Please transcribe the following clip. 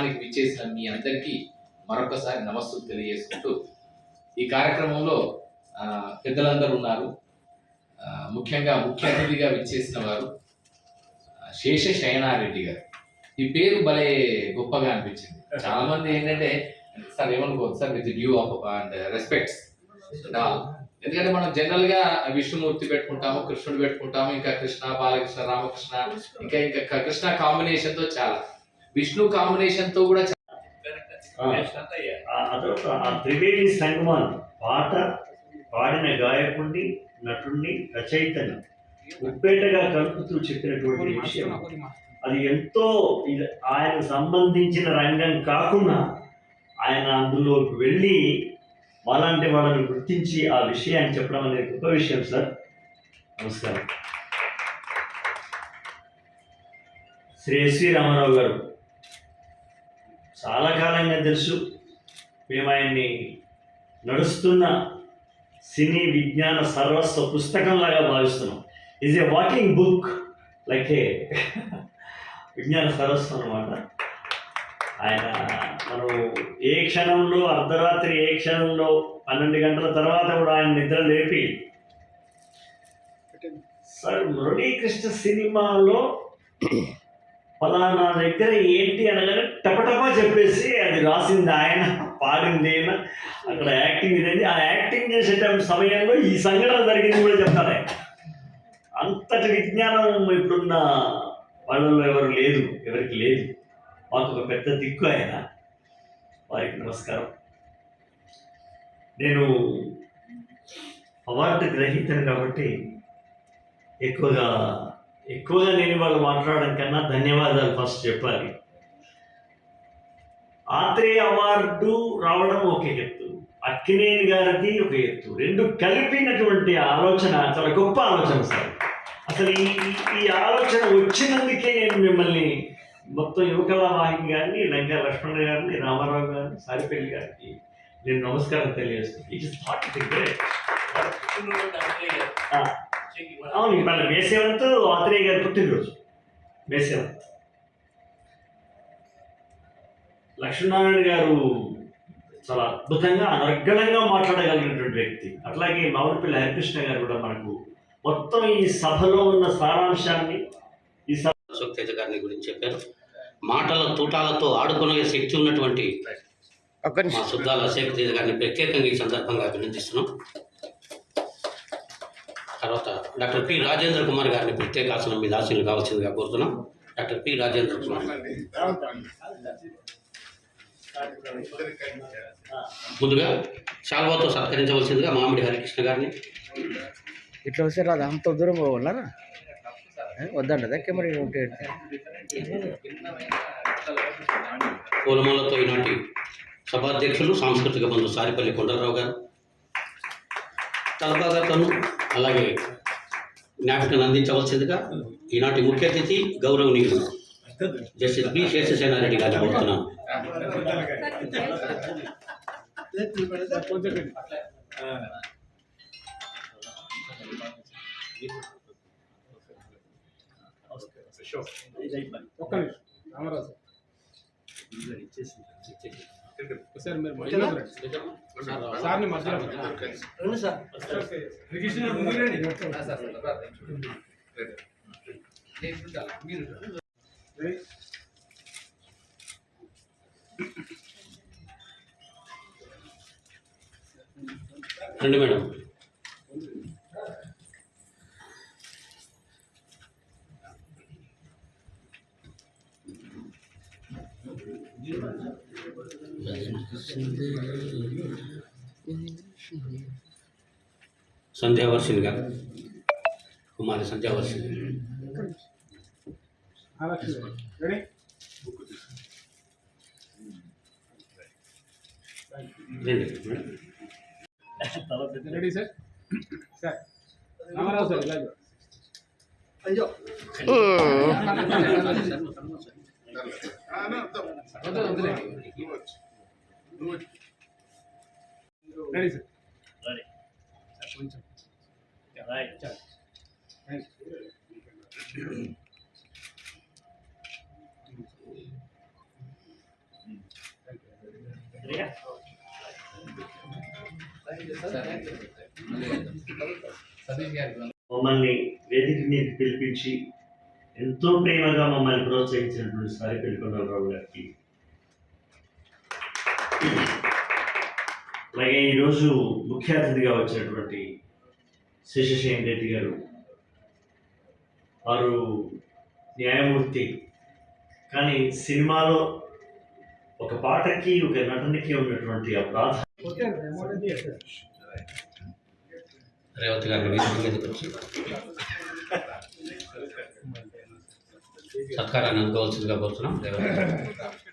కార్యక్రమానికి విచ్చేసిన మీ అందరికీ మరొకసారి నమస్సులు తెలియజేసుకుంటూ ఈ కార్యక్రమంలో పెద్దలందరూ ఉన్నారు. ముఖ్యంగా ముఖ్య అతిథిగా విచ్చేసిన వారు శేష శయనారెడ్డి గారు. ఈ పేరు భలే గొప్పగా అనిపించింది. చాలా మంది ఏంటంటే సార్ ఏమనుకోవద్దు sir with due of and respects. ఎందుకంటే మనం జనరల్గా విష్ణుమూర్తి పెట్టుకుంటాము కృష్ణుడు పెట్టుకుంటాము ఇంకా కృష్ణ బాలకృష్ణ రామకృష్ణ ఇంకా ఇంకా కృష్ణ కాంబినేషన్తో చాలా. విష్ణు కాంబినేషన్తో కూడా అదొక ఆ త్రివేణి సంగమం పాట పాడిన గాయకుడిని నటుడిని రచయితని ఉప్పేటగా కలుపుతూ చెప్పినటువంటి విషయం. అది ఎంతో ఇది ఆయనకు సంబంధించిన రంగం కాకుండా ఆయన అందులోకి వెళ్ళి వాళ్ళంటి వాళ్ళని గుర్తించి ఆ విషయాన్ని చెప్పడం అనేది గొప్ప విషయం సార్. నమస్కారం. శ్రీ ఎస్వి రామారావు గారు చాలా కాలంగా తెలుసు. మేము ఆయన్ని నడుస్తున్న సినీ విజ్ఞాన సర్వస్వ పుస్తకంలాగా భావిస్తున్నాం. Is a walking book like a విజ్ఞాన సర్వస్వం అనమాట ఆయన మనం ఏ క్షణంలో అర్ధరాత్రి ఏ క్షణంలో పన్నెండు గంటల తర్వాత కూడా ఆయన నిద్ర లేపి సార్ మురళీకృష్ణ సినిమాలో ఫలానా దగ్గర ఏంటి అనగానే టపటపా చెప్పేసి అది రాసింది ఆయన పాడింది ఆయన అక్కడ యాక్టింగ్ ఇదండి ఆ యాక్టింగ్ చేసే సమయంలో ఈ సంఘటన జరిగింది కూడా చెప్తారు అంతటి విజ్ఞానం ఇప్పుడున్న వాళ్ళలో ఎవరు లేదు ఎవరికి లేదు. మాకు ఒక పెద్ద దిక్కు ఆయన. వారికి నమస్కారం. నేను అవార్డు గ్రహీతను కాబట్టి ఎక్కువగా ఎక్కువగా నేను వాళ్ళు మాట్లాడడం కన్నా ధన్యవాదాలు ఫస్ట్ చెప్పాలి. ఆత్రేయ అవార్డు రావడం ఒక ఎత్తు అక్కినేని గారిది ఒక ఎత్తు. రెండు కలిపినటువంటి ఆలోచన చాలా గొప్ప ఆలోచన సార్. అసలు ఈ ఈ- ఆలోచన వచ్చినందుకే నేను మిమ్మల్ని మొత్తం యువకళా వాహిని గారిని లంకా లక్ష్మణ్ గారిని రామారావు గారిని సారిపల్లి గారికి నేను నమస్కారం తెలియజేస్తాను ఇట్ ఇస్ థాట్ అవును ఇవాళ వేసేవంతు ఆత్రేయ గారి పుట్టినరోజు. వేసేవంత్ లక్ష్మీనారాయణ గారు చాలా అద్భుతంగా అనర్గళంగా మాట్లాడగలిగినటువంటి వ్యక్తి. అట్లాగే మామిడిపల్లి హరికృష్ణ గారు కూడా మనకు మొత్తం ఈ సభలో ఉన్న సారాంశాన్ని ఈ సభ అశోక్ తేజ గారిని గురించి చెప్పారు. మాటల తూటాలతో ఆడుకునే శక్తి ఉన్నటువంటి మా సుద్దాల అశోక్ తేజ గారిని ప్రత్యేకంగా ఈ సందర్భంగా అభినందిస్తున్నాం. తర్వాత డాక్టర్ పి రాజేంద్ర కుమార్ గారిని ప్రత్యేక ఆసనం మీద ఆశీలు కావాల్సిందిగా కోరుతున్నాం. డాక్టర్ పి రాజేంద్ర కుమార్ ముందుగా శాల్వాతో సత్కరించవలసిందిగా మామిడి హరికృష్ణ గారిని. ఇట్లా వస్తే రాదు? అంత దూరం పోవాలనా? వద్దండి కెమెరా ఉంటే పూలమాలతో ఈనాటి సభాధ్యక్షులు సాంస్కృతిక బంధు సారిపల్లి కొండలరావు గారు. తలపాగాతను అలాగే జ్ఞాపికను అందించవలసిందిగా ఈనాటి ముఖ్య అతిథి గౌరవనీయులు జస్టిస్ బి శేషసేనారెడ్డి గారిని అడుగుతున్నాను ఒక్క నిమిషం. రామరాజు. సార్ మీరు మధ్యలో. సార్ని మధ్యలో? రండి మేడం. సంధ్యావర్షిని గారు Kumari Sandhyavarshini. Ready? Sir? Sir Ramarao sir ఇలా. వద్దు, గుడ్ మమ్మల్ని వేదిక మీద పిలిపించి ఎంతో ప్రేమగా మమ్మల్ని ప్రోత్సహించినటువంటి సాయి పెళ్ళికొండలరావు గారికి అలాగే ఈరోజు ముఖ్య అతిథిగా వచ్చినటువంటి శేషశేన్ రెడ్డి గారు వారు న్యాయమూర్తి. కానీ సినిమాలో ఒక పాటకి ఒక నటనకి ఉన్నటువంటి ఆ ప్రాధాన్యత రేవతి వచ్చి సత్కారాన్ని అందుకోవాల్సిందిగా కోరుతున్నాం. రేవతి గారు.